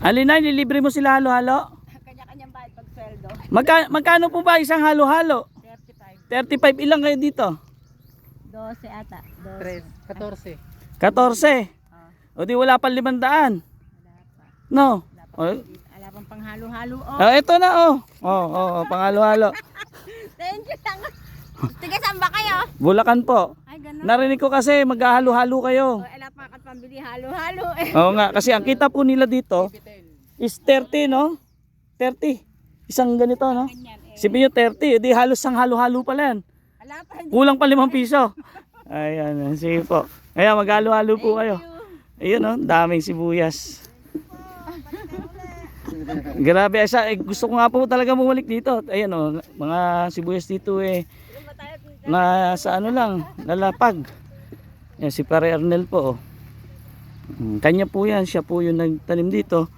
Alin na, nilibre mo sila halo-halo? Kanya-kanyang bayad pag sweldo. Magka, magkano po ba isang halo-halo? 35. 35 ilang kayo dito? 12 ata. 12. 14. 14. Ah, O di wala pa limandaan. wala pa. No. Wala pa. Wala pang panghalo-halo. Oh. ah, ito na oh. Oh, oh, oh pangalo-halo. Thank you. Tanga. Tiga saan ba kayo? Bulacan po. Ay, ganun. Narinig ko kasi maghahalo-halo kayo. Oh, pambili halo-halo eh. Oo nga, kasi ang kita po nila dito is 30, no? 30. Isang ganito, no? Sipin nyo 30, di halos sang halo-halo pala yan. Kulang pa limang piso. Ayan, sige po. Ayan, maghalo-halo po kayo. Ayun, no? Daming sibuyas. Grabe, asa, eh, gusto ko nga po talaga bumalik dito. Ayan, oh, mga sibuyas dito eh. Na sa ano lang, lalapag. Yan, si Pare Arnel po. Oh. Mm, Kanya po yan, siya po yung nagtanim dito.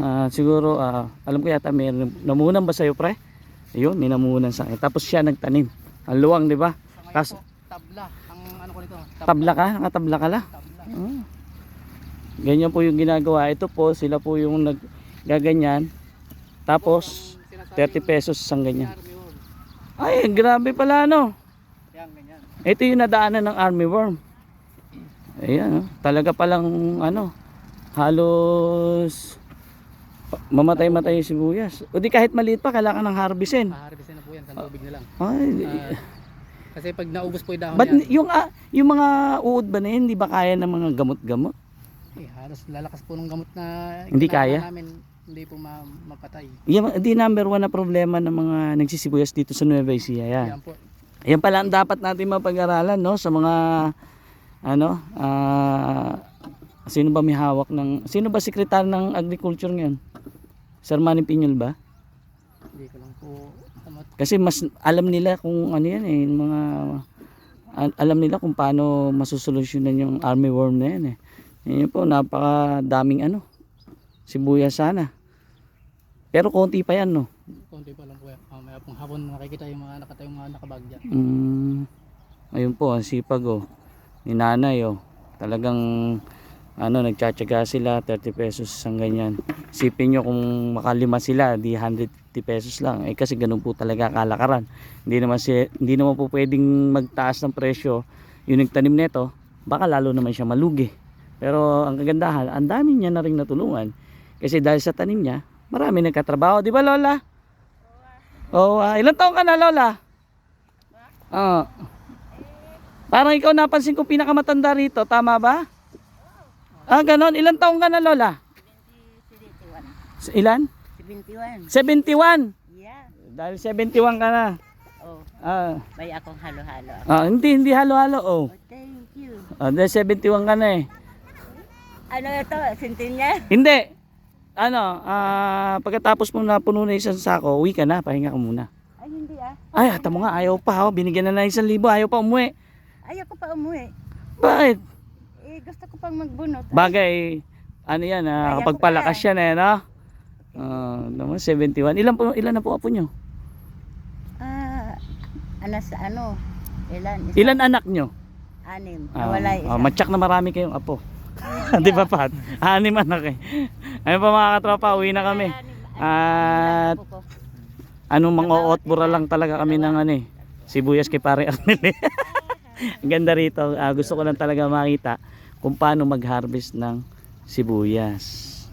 Ah, siguro, ah, alam ko yata may namunan ba sa'yo, pre? Ayun, may namunan sa akin. Tapos siya nagtanim. Ang luwang, di ba? Po, tabla. Ang ano ko nito. Tabla ka? Nakatabla ka la? Tabla. Ah. Ganyan po yung ginagawa. Ito po, sila po yung naggaganyan. Tapos, 30 pesos isang ganyan. Ay, grabe pala no. Ito yung nadaanan ng army worm. Ayan, oh. talaga palang ano, halos mamatay-matay yung sibuyas. O di kahit maliit pa, kailangan ng harvestin. Paharvestin na po yan. Sa tubig na lang. Ay, Ah, kasi pag naubos po yung dahon ba't yan, yung, ah, yung mga uod ba na yun, hindi ba kaya ng mga gamot-gamot? eh, halos lalakas po ng gamot na Hindi kaya? namin, hindi po ma- mapatay. Yan, di number one na problema ng mga nagsisibuyas dito sa Nueva Ecija. Yan. Yan po. Yan pala ang dapat natin mapag-aralan no sa mga ano ah sino ba may hawak ng sino ba sekretary ng agriculture ngayon? Sir Manny Piñol ba? Hindi ko lang po. Kasi mas alam nila kung ano yan eh mga al- alam nila kung paano masusolusyonan yung army worm na yan eh. Yan po napakadaming ano sibuyas sana. Pero konti pa yan no. Konti pa lang po yan. Mamaya pong hapon makikita yung mga nakatayong mga nakabag dyan. Mm, ayun po, ang sipag oh. Ni nanay oh. Talagang ano, nagtsatsaga sila, 30 pesos isang ganyan. Sipin nyo kung makalima sila, di 150 pesos lang. Eh kasi ganun po talaga kalakaran. Hindi naman, si, hindi naman po pwedeng magtaas ng presyo yung nagtanim nito. Baka lalo naman siya malugi. Pero ang kagandahan, ang dami niya na rin natulungan. Kasi dahil sa tanim niya, marami nagkatrabaho. Di ba Lola? Oo, ah, ilang taon ka na Lola? Oo. Parang ikaw napansin ko pinakamatanda rito, tama ba? Ah, ganon. Ilang taong ka na, Lola? 71. S- Ilan? 71. 71. Yeah. Dahil 71 ka na. Oh, Ah, may akong halo-halo. ah, hindi, hindi halo-halo. Oh. Oh, thank you. Ah, dahil 71 ka na eh. Ano ito? Sintinya? Hindi. Ano, ah, pagkatapos mo na puno na isang sako, uwi ka na, pahinga ka muna. Ay, hindi ah. Ay, hata mo nga, ayaw pa, oh. binigyan na na isang libo, ayaw pa umuwi. Ayoko pa umuwi. Bakit? Eh, gusto ko pang magbunot. Bagay, ano yan, ah, Ayaw kapag ko palakas yan eh, no? Ah, naman, 71. Ilan, po, ilan na po apo nyo? Ah, ano sa ano? Ilan? Isa, Ilan anak nyo? Anim. Ah, Nawala isa. ah, matyak na marami kayong apo. Di ba, Pat? Anim anak eh. Ayun pa mga katropa, uwi na kami. At anong mga ootbura lang talaga kami ng ano eh. Sibuyas kay pare Arnel eh. Ang ganda rito. Ah, gusto ko lang talaga makita kung paano mag-harvest ng sibuyas.